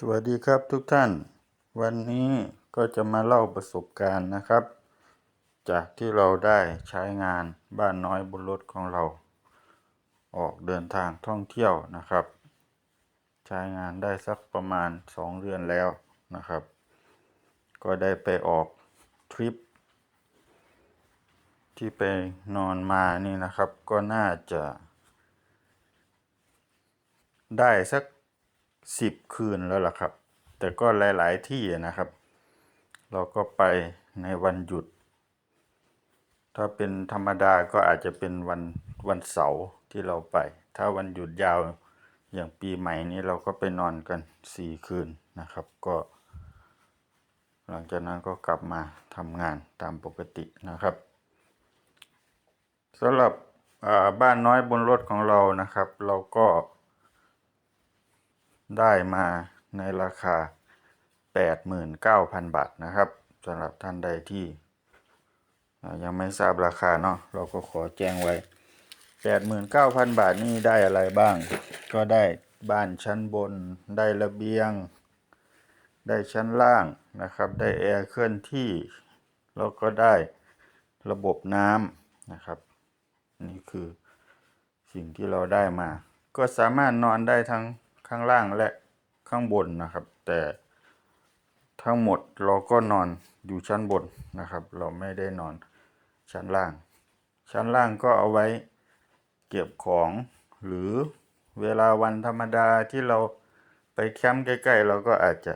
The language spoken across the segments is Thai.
สวัสดีครับทุกท่าน วันนี้ก็จะมาเล่าประสบการณ์นะครับ จากที่เราได้ใช้งานบ้านน้อยบนรถของเรา ออกเดินทางท่องเที่ยวนะครับ ใช้งานได้สักประมาณสองเดือนแล้วนะครับ ก็ได้ไปออกทริป ที่ไปนอนมานี่นะครับ ก็น่าจะ ได้สัก สิบคืนแล้วล่ะครับ แต่ก็หลาย ๆ ที่นะครับ เราก็ไปในวันหยุด ถ้าเป็นธรรมดาก็อาจจะเป็นวันวันเสาร์ที่เราไป ถ้าวันหยุดยาวอย่างปีใหม่นี้เราก็ไปนอนกันสี่คืนนะครับ ก็ หลังจากนั้นก็กลับมาทำงานตามปกตินะครับสำหรับบ้านน้อยบนรถของเรานะครับ เราก็ ได้มาในราคา 89,000 บาทนะครับสำหรับท่านใดที่ ยังไม่ทราบราคาเนาะเราก็ขอแจ้งไว้ 89,000 บาทนี่ได้อะไรบ้าง ก็ได้บ้านชั้นบน ได้ระเบียง ได้ชั้นล่างนะครับ ได้แอร์เคลื่อนที่ แล้วก็ได้ระบบน้ำนะครับ นี่คือสิ่งที่เราได้มา ก็สามารถนอนได้ทั้ง ข้างล่างและข้างบนนะครับ แต่ทั้งหมดเราก็นอนอยู่ชั้นบนนะครับ เราไม่ได้นอนชั้นล่าง ชั้นล่างก็เอาไว้เก็บของหรือเวลาวันธรรมดาที่เราไปแคมป์ใกล้ๆเราก็อาจจะ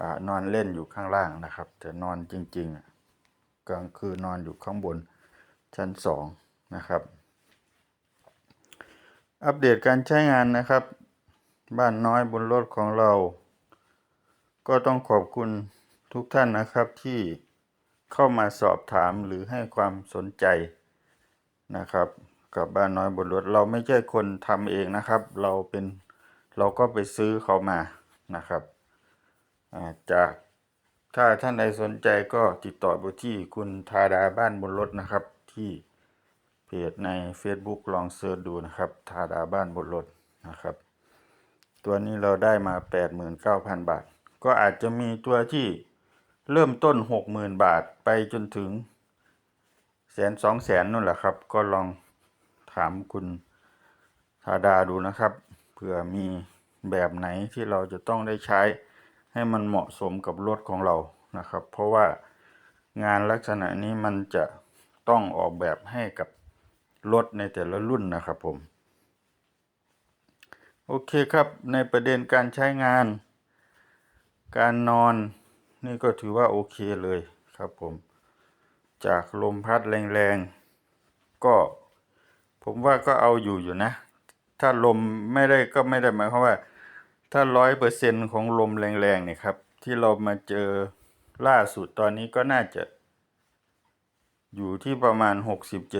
อนอนเล่นอยู่ข้างล่างนะครับ แต่นอนจริงๆกลางคืนนอนอยู่ข้างบนชั้นสองนะครับ อัปเดตการใช้งานนะครับ บ้านน้อยบนรถของเรา ก็ต้องขอบคุณทุกท่านนะครับที่เข้ามาสอบถามหรือให้ความสนใจนะครับ กับบ้านน้อยบนรถเราไม่ใช่คนทำเองนะครับ เราเป็นเราก็ไปซื้อเขามานะครับจากถ้าท่านใดสนใจก็ติดต่อไปที่คุณธาดาบ้านบนรถนะครับที่ เพจใน Facebook ลองเสิร์ชดูนะครับทาดาบ้านบนรถนะครับ ตัวนี้เราได้มา 89,000 บาท ก็อาจจะมีตัวที่เริ่มต้น 60,000 บาทไปจนถึงแสนสองแสนนู่นแหละครับ ก็ลองถามคุณธาดาดูนะครับเผื่อมีแบบไหนที่เราจะต้องได้ใช้ให้มันเหมาะสมกับรถของเรานะครับ เพราะว่างานลักษณะนี้มันจะต้องออกแบบให้กับ รถในแต่ละรุ่นนะครับผม โอเคครับในประเด็นการใช้งาน การนอนนี่ก็ถือว่าโอเคเลยครับผม จากลมพัดแรงๆ ก็ผมว่าก็เอาอยู่อยู่นะ ถ้าลมไม่ได้ก็ไม่ได้หมายความว่า ถ้าร้อยเปอร์เซ็นของลมแรงๆเนี่ยครับ ที่เรามาเจอล่าสุดตอนนี้ก็น่าจะ อยู่ที่ประมาณ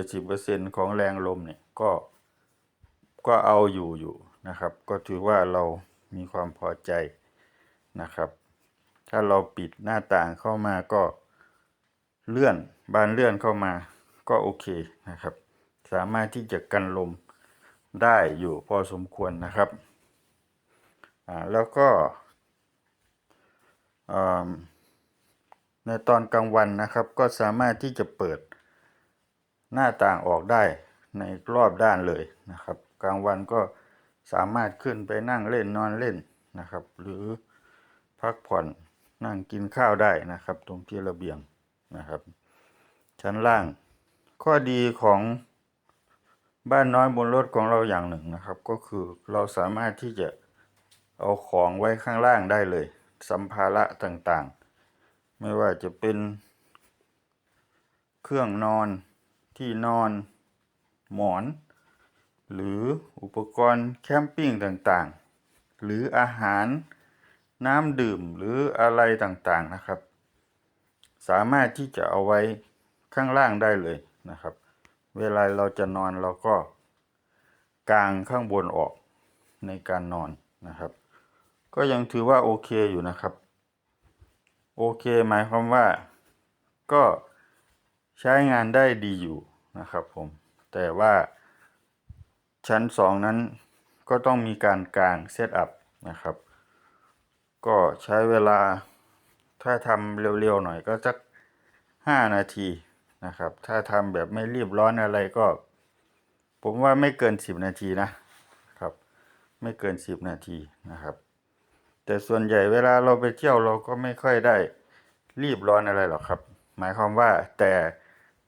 60-70%ของแรงลมเนี่ยก็ก็เอาอยู่อยู่นะครับ ก็ถือว่าเรามีความพอใจนะครับ ถ้าเราปิดหน้าต่างเข้ามาก็เลื่อนบานเลื่อนเข้ามาก็โอเคนะครับ สามารถที่จะกันลมได้อยู่พอสมควรนะครับอ่าแล้วก็อ่า ในตอนกลางวันนะครับ ก็สามารถที่จะเปิดหน้าต่างออกได้ในรอบด้านเลยนะครับ กลางวันก็สามารถขึ้นไปนั่งเล่นนอนเล่นนะครับ หรือพักผ่อนนั่งกินข้าวได้นะครับ ตรงที่ระเบียงนะครับ ชั้นล่าง ข้อดีของบ้านน้อยบนรถของเราอย่างหนึ่งนะครับ ก็คือเราสามารถที่จะเอาของไว้ข้างล่างได้เลย สัมภาระต่าง ไม่ว่าจะเป็น เครื่องนอนที่นอน หมอน หรืออุปกรณ์แคมปิ้งต่างๆ หรืออาหารน้ำดื่มหรืออะไรต่างๆนะครับ สามารถที่จะเอาไว้ข้างล่างได้เลยนะครับ เวลาเราจะนอนเราก็กางข้างบนออกในการนอนนะครับ ก็ยังถือว่าโอเคอยู่นะครับ โอเคหมายความว่าก็ใช้งานได้ดีอยู่นะครับผม แต่ว่าชั้นสองนั้นก็ต้องมีการกลางเซตอัพนะครับ ก็ใช้เวลาถ้าทำเร็วๆหน่อยก็สักห้านาทีนะครับ ถ้าทำแบบไม่รีบร้อนอะไรก็ ผมว่าไม่เกินสิบนาทีนะครับ ไม่เกินสิบนาทีนะครับ แต่ส่วนใหญ่เวลาเราไปเที่ยวเราก็ไม่ค่อยได้รีบร้อนอะไรหรอกครับ หมายความว่าแต่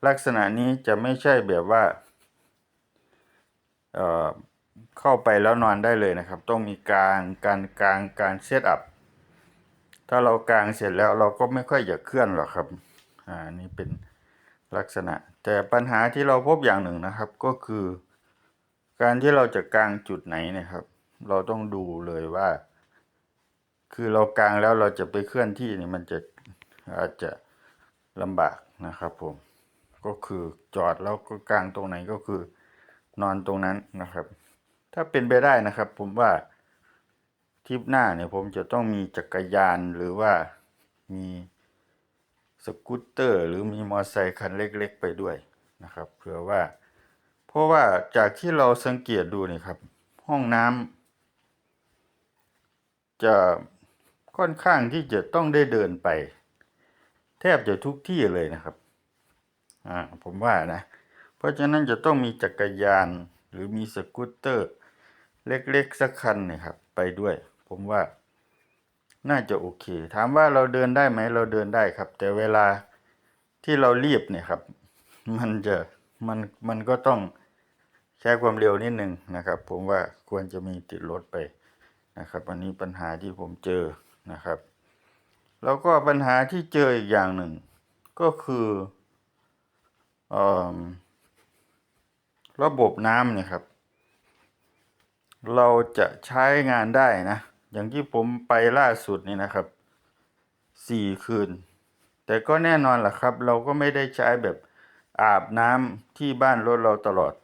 ลักษณะนี้จะไม่ใช่แบบว่าเอ่อเข้าไปแล้วนอนได้เลยนะครับ ต้องมีกางการกลางการเซตอัพถ้าเรากางเสร็จแล้วเราก็ไม่ค่อยอยากเคลื่อนหรอกครับอ่านี่เป็นลักษณะ แต่ปัญหาที่เราพบอย่างหนึ่งนะครับก็คือ การที่เราจะกางจุดไหนนะครับ เราต้องดูเลยว่า คือเรากางแล้วเราจะไปเคลื่อนที่นี่มันจะอาจจะลำบากนะครับผม ก็คือจอดแล้วก็กางตรงไหนก็คือนอนตรงนั้นนะครับ ถ้าเป็นไปได้นะครับ ผมว่าทริปหน้าเนี่ยผมจะต้องมีจักรยานหรือว่ามีสกูตเตอร์ หรือมีมอเตอร์ไซค์คันเล็ก ๆ ไปด้วยนะครับเผื่อว่า เพราะว่าจากที่เราสังเกตดูนี่ครับ ห้องน้ำจะ ค่อนข้างที่จะต้องได้เดินไป แทบจะทุกที่เลยนะครับ อ่าผมว่านะ เพราะฉะนั้นจะต้องมีจักรยานหรือมีสกูตเตอร์ เล็กๆสักคันนี่ยครับ ไปด้วย ผมว่า น่าจะโอเค ถามว่าเราเดินได้ไหมเราเดินได้ครับ แต่เวลาที่เรารีบเนี่ยครับ มันจะมันมันก็ต้องใช้ความเร็วนิดนึงนะครับ ผมว่าควรจะมีติดรถไปนะครับ อันนี้ปัญหาที่ผมเจอ นะครับ แล้วก็ปัญหาที่เจออีกอย่างหนึ่ง ก็คือออระบบน้ำเนี่ยครับ เราจะใช้งานได้นะ อย่างที่ผมไปล่าสุดนี่นะครับสี่คืน แต่ก็แน่นอนล่ะครับ เราก็ไม่ได้ใช้แบบอาบน้ำที่บ้านรถเราตลอด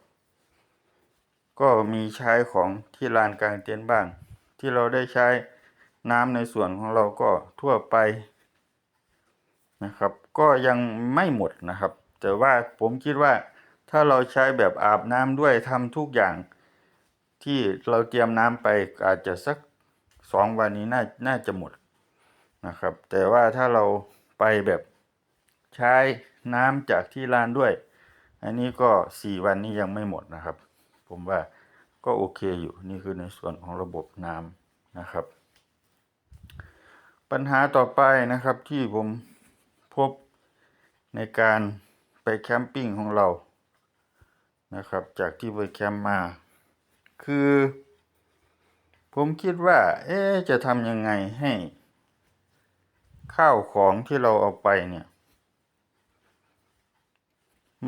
ก็มีใช้ของที่ลานกลางเต็นท์บ้าง ที่เราได้ใช้ น้ำในส่วนของเราก็ทั่วไปนะครับ ก็ยังไม่หมดนะครับ แต่ว่าผมคิดว่าถ้าเราใช้แบบอาบน้ำด้วยทำทุกอย่าง ที่เราเตรียมน้ำไปอาจจะสักสองวันนี้น่าน่าจะหมดนะครับ แต่ว่าถ้าเราไปแบบใช้น้ำจากที่ร้านด้วย อันนี้ก็สี่วันนี้ยังไม่หมดนะครับ ผมว่าก็โอเคอยู่นี่คือในส่วนของระบบน้ำนะครับ ปัญหาต่อไปนะครับที่ผมพบในการไปแคมปิ้งของเรานะครับ จากที่ไปแคมป์มา คือ ผมคิดว่า เอ๊จะทำยังไงให้ ข้าวของที่เราเอาไปเนี่ย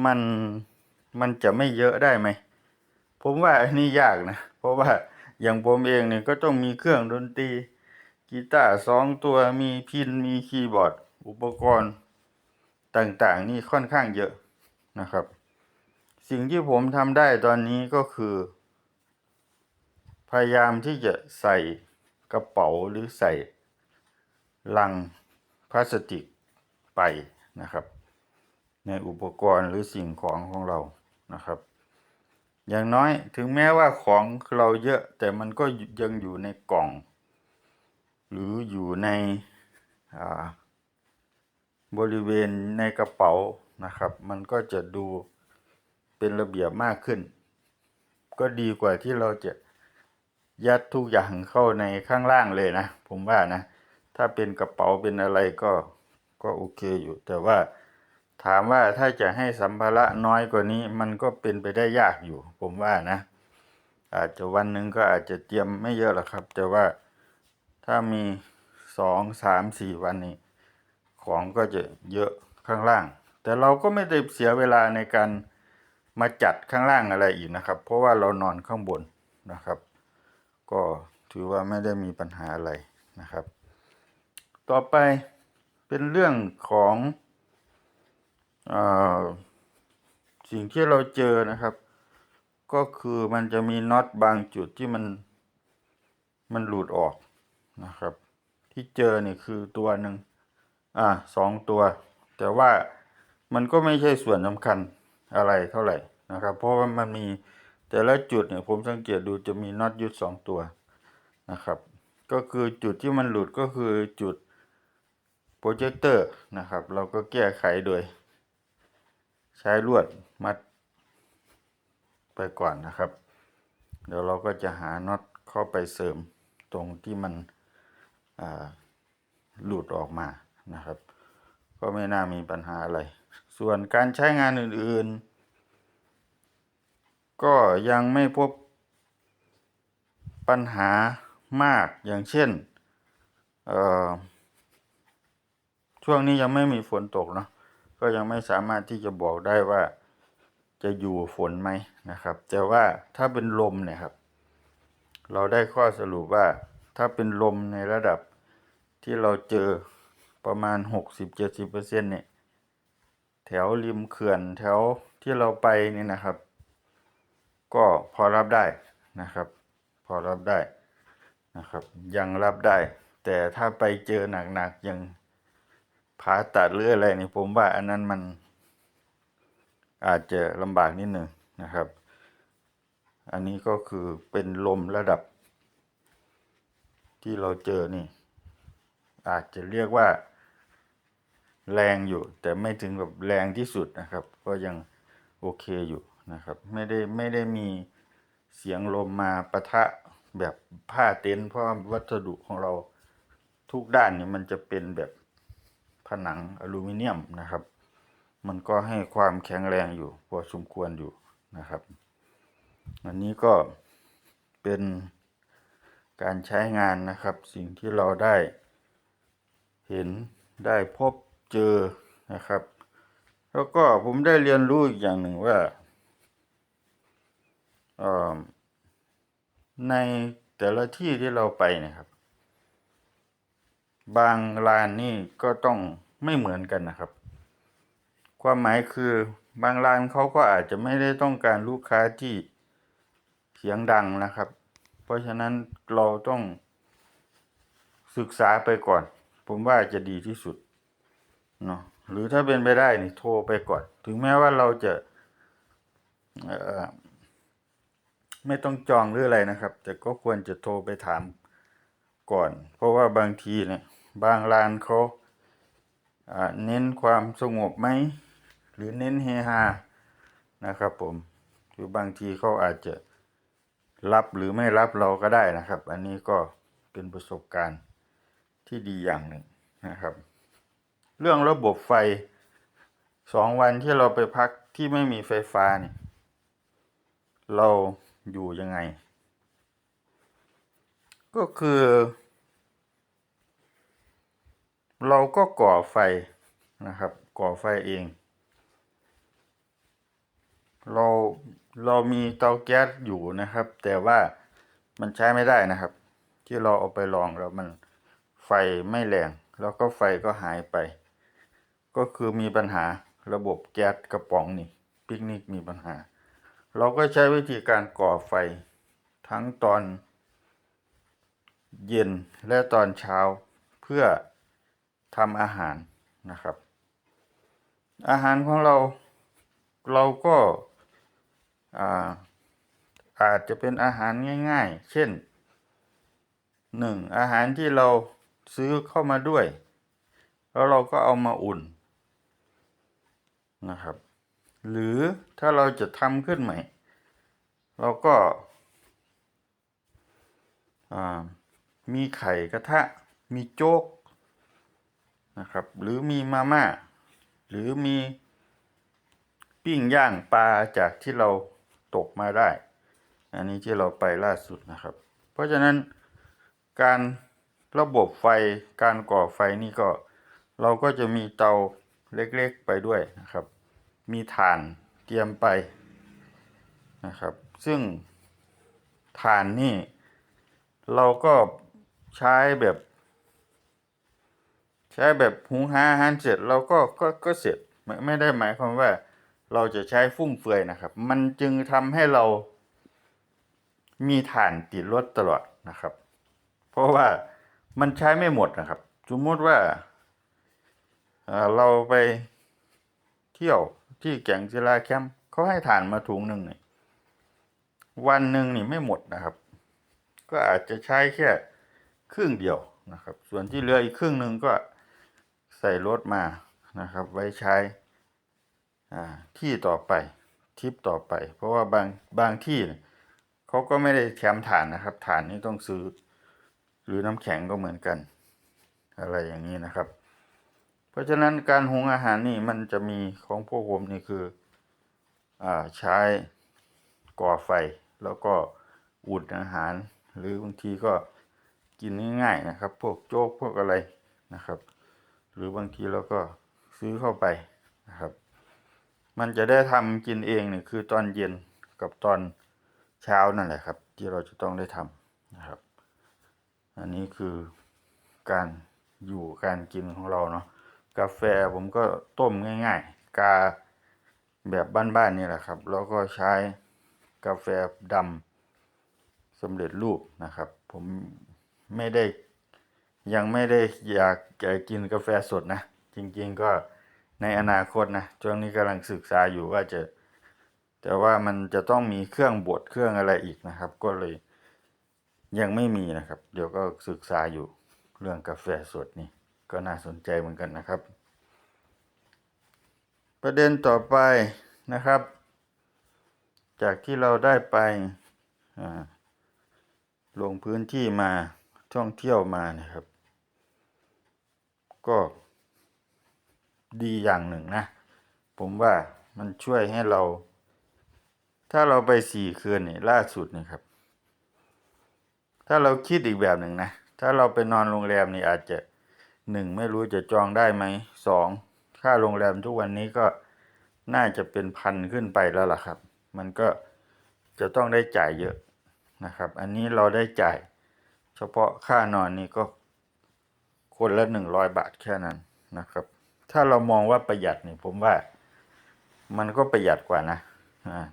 มันมันจะไม่เยอะได้ไหม ผมว่าอันนี้ยากนะ เพราะว่าอย่างผมเองเนี่ยก็ต้องมีเครื่องดนตรี กีตาร์สองตัวมีพินมีคีย์บอร์ด อุปกรณ์ต่างๆ นี่ค่อนข้างเยอะนะครับ สิ่งที่ผมทำได้ตอนนี้ก็คือ พยายามที่จะใส่กระเป๋าหรือใส่ลังพลาสติกไปนะครับ ในอุปกรณ์หรือสิ่งของของเรานะครับ อย่างน้อยถึงแม้ว่าของเราเยอะแต่มันก็ยังอยู่ในกล่อง หรืออยู่ในบริเวณในกระเป๋านะครับ มันก็จะดูเป็นระเบียบมากขึ้น ก็ดีกว่าที่เราจะยัดทุกอย่างเข้าในข้างล่างเลยนะ ผมว่านะ ถ้าเป็นกระเป๋าเป็นอะไรก็ก็โอเคอยู่ แต่ว่าถามว่าถ้าจะให้สัมภาระน้อยกว่านี้ มันก็เป็นไปได้ยากอยู่ ผมว่านะ อาจจะวันหนึ่งก็อาจจะเตรียมไม่เยอะหรอกครับ แต่ว่า ถ้ามีสองสามสี่วันนี้ ของก็จะเยอะข้างล่าง แต่เราก็ไม่ได้เสียเวลาในการมาจัดข้างล่างอะไรอีกนะครับ เพราะว่าเรานอนข้างบนนะครับ ก็ถือว่าไม่ได้มีปัญหาอะไรนะครับ ต่อไปเป็นเรื่องของอสิ่งที่เราเจอนะครับ ก็คือมันจะมีน็อตบางจุดที่มันมันหลุดออก นะครับ ที่เจอเนี่ยคือตัวหนึ่งอ่าสองตัว แต่ว่ามันก็ไม่ใช่ส่วนสำคัญอะไรเท่าไหร่นะครับ เพราะว่ามันมีแต่ละจุดเนี่ยผมสังเกตดูจะมีน็อตยึดสองตัวนะครับ ก็คือจุดที่มันหลุดก็คือจุดโปรเจคเตอร์นะครับ เราก็แก้ไขโดย ใช้ลวดมัดไปก่อนนะครับ เดี๋ยวเราก็จะหาน็อตเข้าไปเสริมตรงที่มัน หลุดออกมานะครับ ก็ไม่น่ามีปัญหาอะไร ส่วนการใช้งานอื่นๆ ก็ยังไม่พบปัญหามากอย่างเช่น ช่วงนี้ยังไม่มีฝนตกเนาะก็ยังไม่สามารถที่จะบอกได้ว่าจะอยู่ฝนไหมนะครับ แต่ว่าถ้าเป็นลมเนี่ยครับ เราได้ข้อสรุปว่าถ้าเป็นลมในระดับ ที่เราเจอประมาณ 60-70%เนี่ย แถวริมเขื่อนแถวที่เราไปนี่นะครับ ก็พอรับได้นะครับ พอรับได้นะครับ ยังรับได้ แต่ถ้าไปเจอหนักๆอย่างผ่าตัดหรืออะไรนี่ผมว่าอันนั้นมันอาจจะลำบากนิดหนึ่งนะครับ อันนี้ก็คือเป็นลมระดับที่เราเจอนี่ อาจจะเรียกว่า แรงอยู่ แต่ไม่ถึงกับแรงที่สุดนะครับ ก็ยังโอเคอยู่นะครับ ไม่ได้ไม่ได้มีเสียงลมมาปะทะแบบผ้าเต็นท์เพราะวัสดุของเราทุกด้านนี่มันจะเป็นแบบผนังอลูมิเนียมนะครับ มันก็ให้ความแข็งแรงอยู่พอสมควรอยู่นะครับอันนี้ก็เป็นการใช้งานนะครับ สิ่งที่เราได้ เห็นได้พบเจอนะครับ แล้วก็ผมได้เรียนรู้อีกอย่างหนึ่งว่าในแต่ละที่ที่เราไปนะครับ บางร้านนี่ก็ต้องไม่เหมือนกันนะครับ ความหมายคือบางร้านเขาก็อาจจะไม่ได้ต้องการลูกค้าที่เสียงดังนะครับ เพราะฉะนั้นเราต้องศึกษาไปก่อน ผมว่าจะดีที่สุดเนาะหรือถ้าเป็นไปได้นี่โทรไปก่อน ถึงแม้ว่าเราจะไม่ต้องจองหรืออะไรนะครับ แต่ก็ควรจะโทรไปถามก่อน เพราะว่าบางทีเนี่ยบางร้านเขาอ่าเน้นความสงบไหม หรือเน้นเฮฮานะครับผมหรือบางทีเขาอาจจะรับหรือไม่รับเราก็ได้นะครับ อันนี้ก็เป็นประสบการณ์ ที่ดีอย่างหนึ่งนะครับ เรื่องระบบไฟสองวันที่เราไปพักที่ไม่มีไฟฟ้าเนี่ยเราอยู่ยังไง ก็คือ เราก็ก่อไฟนะครับ ก่อไฟเอง เราเรามีเตาแก๊สอยู่นะครับ แต่ว่ามันใช้ไม่ได้นะครับ ที่เราเอาไปลองแล้วมัน ไฟไม่แรง แล้วก็ไฟก็หายไป ก็คือมีปัญหาระบบแก๊สกระป๋องนี่ปิกนิกมีปัญหา เราก็ใช้วิธีการก่อไฟทั้งตอนเย็นและตอนเช้าเพื่อทำอาหารนะครับ อาหารของเราเราก็อาอาจจะเป็นอาหารง่าย ๆ เช่นหนึ่งอาหารที่เรา ซื้อเข้ามาด้วย แล้วเราก็เอามาอุ่นนะครับ หรือถ้าเราจะทำขึ้นใหม่ เราก็ามีไข่กระทะ มีโจ๊กนะครับ หรือมีมาม่า หรือมีปิ้งย่างปลาจากที่เราตกมาได้ อันนี้ที่เราไปล่าสุดนะครับ เพราะฉะนั้นการ ระบบไฟการก่อไฟนี่ก็ เราก็จะมีเตาเล็กๆไปด้วยนะครับ มีถ่านเตรียมไปนะครับ ซึ่งถ่านนี่ เราก็ใช้แบบ ใช้แบบหุงหาอาหารเสร็จเราก็ก็ก็เสร็จไม่ไม่ได้หมายความว่าเราจะใช้ฟุ่มเฟือยนะครับ มันจึงทำให้เรามีถ่านติดรถตลอดนะครับ เพราะว่า มันใช้ไม่หมดนะครับ สมมติว่าเราไปเที่ยวที่แก่งศิลาแคมป์เขาให้ถ่านมาถุงหนึ่งนี่วันหนึ่งนี่ไม่หมดนะครับ ก็อาจจะใช้แค่ครึ่งเดียวนะครับ ส่วนที่เหลืออีกครึ่งหนึ่งก็ใส่รถมานะครับ ไว้ใช้ที่ต่อไปทริปต่อไป เพราะว่าบางบางที่เขาก็ไม่ได้แถมถ่านนะครับถ่านนี่ต้องซื้อ หรือน้ำแข็งก็เหมือนกัน อะไรอย่างนี้นะครับ เพราะฉะนั้นการหุงอาหารนี่มันจะมีของพวกผมนี่คืออ่าใช้ก่อไฟแล้วก็อุ่นอาหาร หรือบางทีก็กินง่ายๆนะครับ พวกโจ๊กพวกอะไรนะครับ หรือบางทีเราก็ซื้อเข้าไปนะครับ มันจะได้ทำกินเองเนี่ยคือตอนเย็นกับตอนเช้านั่นแหละครับ ที่เราจะต้องได้ทำนะครับ อันนี้คือการอยู่การกินของเราเนาะกาแฟผมก็ต้มง่าย ๆ กาแบบบ้านๆนี่แหละครับ แล้วก็ใช้กาแฟดำสำเร็จรูปนะครับ ผมไม่ได้ยังไม่ได้อยากจะกินกาแฟสดนะ จริงๆก็ในอนาคตนะช่วงนี้กำลังศึกษาอยู่ว่าจะ แต่ว่ามันจะต้องมีเครื่องบดเครื่องอะไรอีกนะครับ ก็เลย ยังไม่มีนะครับ เดี๋ยวก็ศึกษาอยู่เรื่องกาแฟสดนี่ก็น่าสนใจเหมือนกันนะครับ ประเด็นต่อไปนะครับ จากที่เราได้ไปลงพื้นที่มาท่องเที่ยวมานะครับ ก็ดีอย่างหนึ่งนะ ผมว่ามันช่วยให้เรา ถ้าเราไปสี่คืนนี่ล่าสุดนี่ครับ ถ้าเราคิดอีกแบบหนึ่งนะ ถ้าเราไปนอนโรงแรมนี่อาจจะหนึ่งไม่รู้จะจองได้ไหมสองค่าโรงแรมทุกวันนี้ก็น่าจะเป็นพันขึ้นไปแล้วล่ะครับ มันก็จะต้องได้จ่ายเยอะนะครับ อันนี้เราได้จ่าย เฉพาะค่านอนนี่ก็คนละหนึ่งร้อยบาทแค่นั้นนะครับ ถ้าเรามองว่าประหยัดนี่ผมว่า มันก็ประหยัดกว่านะ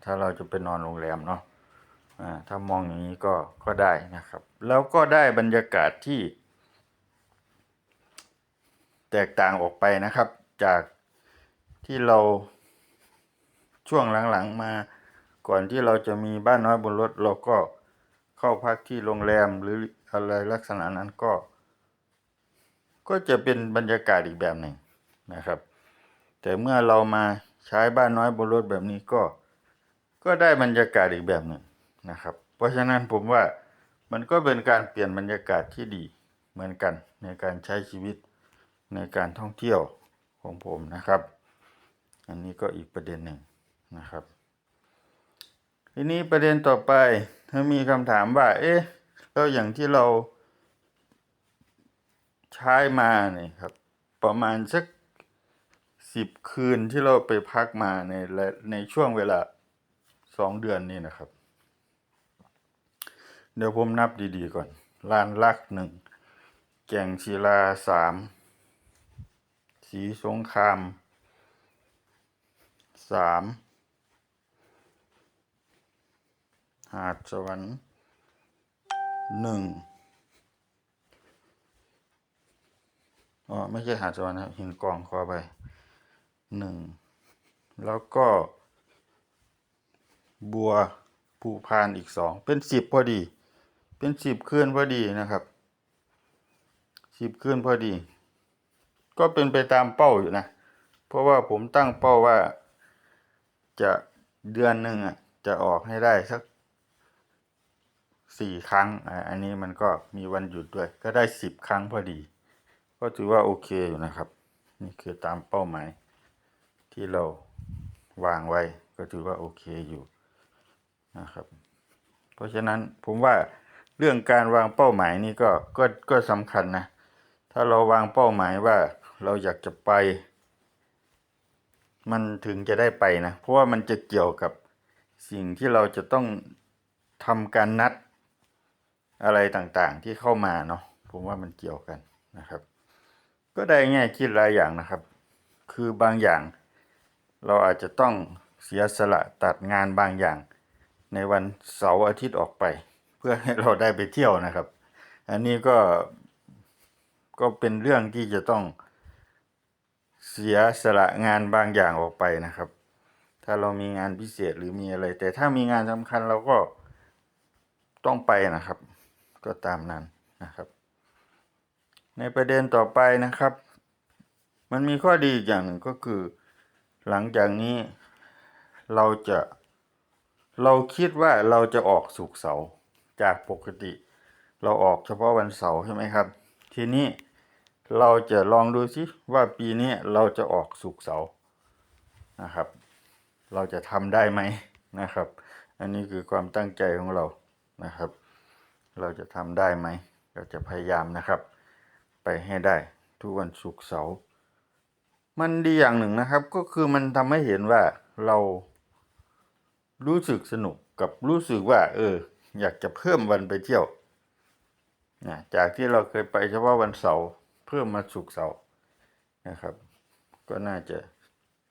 ถ้าเราจะไปนอนโรงแรมเนาะ ถ้ามองอย่างนี้ก็ก็ได้นะครับ แล้วก็ได้บรรยากาศที่ แตกต่างออกไปนะครับ จากที่เราช่วงหลังๆมา ก่อนที่เราจะมีบ้านน้อยบนรถเราก็เข้าพักที่โรงแรมหรืออะไรลักษณะนั้นก็ ก็จะเป็นบรรยากาศอีกแบบหนึ่งนะครับ แต่เมื่อเรามาใช้บ้านน้อยบนรถแบบนี้ก็ ก็ได้บรรยากาศอีกแบบหนึ่ง นะครับ เพราะฉะนั้นผมว่ามันก็เป็นการเปลี่ยนบรรยากาศที่ดีเหมือนกันในการใช้ชีวิตในการท่องเที่ยวของผมนะครับ อันนี้ก็อีกประเด็นหนึ่งนะครับ ทีนี้ประเด็นต่อไปถ้ามีคำถามว่า เอ๊ะแล้วอย่างที่เราใช้มาเนี่ยครับ ประมาณสักสิบคืนที่เราไปพักมาในในช่วงเวลาสองเดือนนี่นะครับ เดี๋ยวผมนับดีๆก่อนลานลักหนึ่ง แก่งศิลาสาม สีสงครามสามหาดสวรรค์หนึ่งอ๋อไม่ใช่หาดสวรรค์นะครับหินกองขอไปหนึ่งแล้วก็บัวภูพานอีกสองเป็นสิบพอดี เป็นสิบคืนพอดีนะครับสิบคืนพอดี ก็เป็นไปตามเป้าอยู่นะ เพราะว่าผมตั้งเป้าว่าจะเดือนหนึ่งอะจะออกให้ได้สักสี่ครั้งอ่าอันนี้มันก็มีวันหยุดด้วย ก็ได้สิบครั้งพอดี ก็ถือว่าโอเคอยู่นะครับ นี่คือตามเป้าหมาย ที่เราวางไว้ก็ถือว่าโอเคอยู่นะครับ เพราะฉะนั้นผมว่า เรื่องการวางเป้าหมายนี่ก็ก็ก็สำคัญนะ ถ้าเราวางเป้าหมายว่าเราอยากจะไป มันถึงจะได้ไปนะ เพราะว่ามันจะเกี่ยวกับสิ่งที่เราจะต้องทำการนัดอะไรต่างๆ ที่เข้ามาเนาะผมว่ามันเกี่ยวกันนะครับ ก็ได้แง่คิดหลายอย่างนะครับ คือบางอย่าง เราอาจจะต้องเสียสละตัดงานบางอย่าง ในวันเสาร์อาทิตย์ออกไป พื่อให้เราได้ไปเที่ยวนะครับ อันนี้ก็ก็เป็นเรื่องที่จะต้องเสียสละงานบางอย่างออกไปนะครับ ถ้าเรามีงานพิเศษหรือมีอะไร แต่ถ้ามีงานสำคัญเราก็ต้องไปนะครับ ก็ตามนั้นนะครับ ในประเด็นต่อไปนะครับ มันมีข้อดีอีกอย่างหนึ่งก็คือ หลังจากนี้เราจะเราคิดว่าเราจะออกสุกเสาร์ จากปกติ เราออกเฉพาะวันเสาร์ใช่ไหมครับ ทีนี้เราจะลองดูสิว่าปีนี้เราจะออกสุกเสาร์นะครับ เราจะทำได้ไหมนะครับ อันนี้คือความตั้งใจของเรานะครับ เราจะทำได้ไหมเราจะพยายามนะครับ ไปให้ได้ทุกวันศุกร์เสาร์มันดีอย่างหนึ่งนะครับ ก็คือมันทำให้เห็นว่าเรารู้สึกสนุกกับรู้สึกว่า เออ อยากจะเพิ่มวันไปเที่ยวนะจากที่เราเคยไปเฉพาะวันเสาร์เพิ่มมาศุกเสาร์นะครับ ก็น่าจะ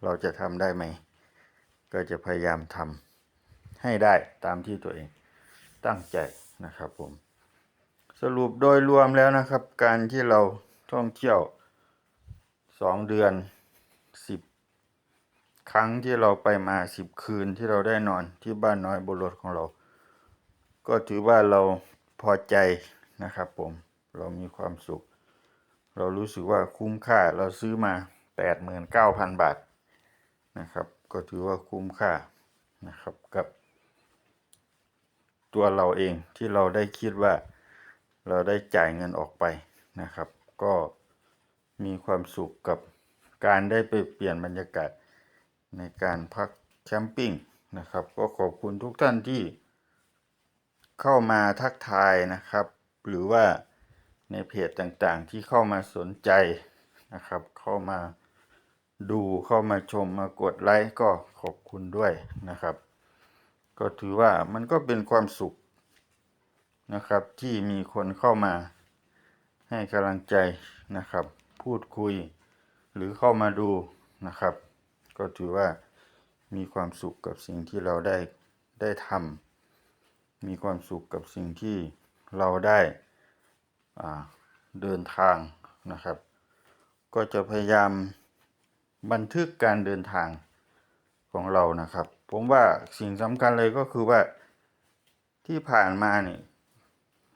เราจะทำได้ไหม ก็จะพยายามทำให้ได้ตามที่ตัวเองตั้งใจนะครับผม สรุปโดยรวมแล้วนะครับ การที่เราท่องเที่ยวสองเดือนสิบครั้งที่เราไปมาสิบคืนที่เราได้นอนที่บ้านน้อยบนรถของเรา ก็ถือว่าเราพอใจนะครับผมเรามีความสุข เรารู้สึกว่าคุ้มค่าเราซื้อมาแปดหมื่นเก้าพันบาทนะครับ ก็ถือว่าคุ้มค่านะครับกับตัวเราเองที่เราได้คิดว่าเราได้จ่ายเงินออกไปนะครับ ก็มีความสุขกับการได้ไปเปลี่ยนบรรยากาศในการพักแคมปิ้งนะครับ ก็ขอบคุณทุกท่านที่ เข้ามาทักทายนะครับ หรือว่าในเพจต่างๆ ที่เข้ามาสนใจนะครับ เข้ามาดูเข้ามาชมมากดไลค์ก็ขอบคุณด้วยนะครับ ก็ถือว่ามันก็เป็นความสุขนะครับ ที่มีคนเข้ามาให้กำลังใจนะครับ พูดคุยหรือเข้ามาดูนะครับ ก็ถือว่ามีความสุขกับสิ่งที่เราได้ได้ทำ มีความสุขกับสิ่งที่เราได้เดินทางนะครับ ก็จะพยายามบันทึกการเดินทางของเรานะครับ ผมว่าสิ่งสำคัญเลยก็คือว่าที่ผ่านมาเนี่ย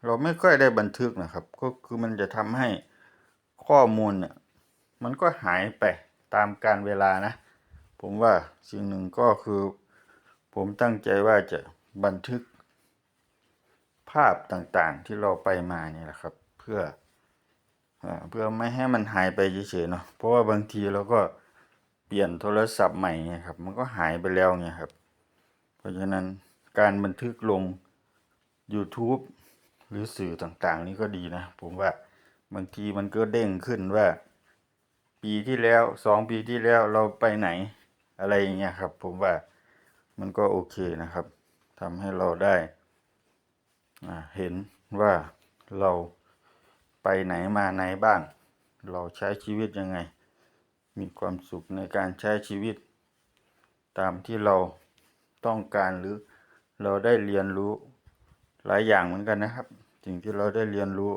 เราไม่ค่อยได้บันทึกนะครับ ก็คือมันจะทำให้ข้อมูลเนี่ยมันก็หายไปตามการเวลานะ ผมว่าสิ่งหนึ่งก็คือ ผมตั้งใจว่าจะบันทึก ภาพต่างๆ ที่เราไปมานี่แหละครับ เพื่อเพื่อไม่ให้มันหายไปเฉยๆเนาะเพราะว่าบางทีเราก็เปลี่ยนโทรศัพท์ใหม่ไงครับ มันก็หายไปแล้วไงครับ เพราะฉะนั้นการบันทึกลง YouTube หรือสื่อต่างๆ นี่ก็ดีนะ ผมว่าบางทีมันก็เด้งขึ้นว่า ปีที่แล้วสองปีที่แล้วเราไปไหนอะไรอย่างเงี้ยครับ ผมว่ามันก็โอเคนะครับทำให้เราได้ เห็นว่าเราไปไหนมาไหนบ้าง เราใช้ชีวิตยังไง มีความสุขในการใช้ชีวิต ตามที่เราต้องการหรือเราได้เรียนรู้หลายอย่างเหมือนกันนะครับ สิ่งที่เราได้เรียนรู้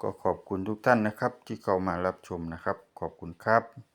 ก็ขอบคุณทุกท่านนะครับ ที่เข้ามารับชมนะครับ ขอบคุณครับ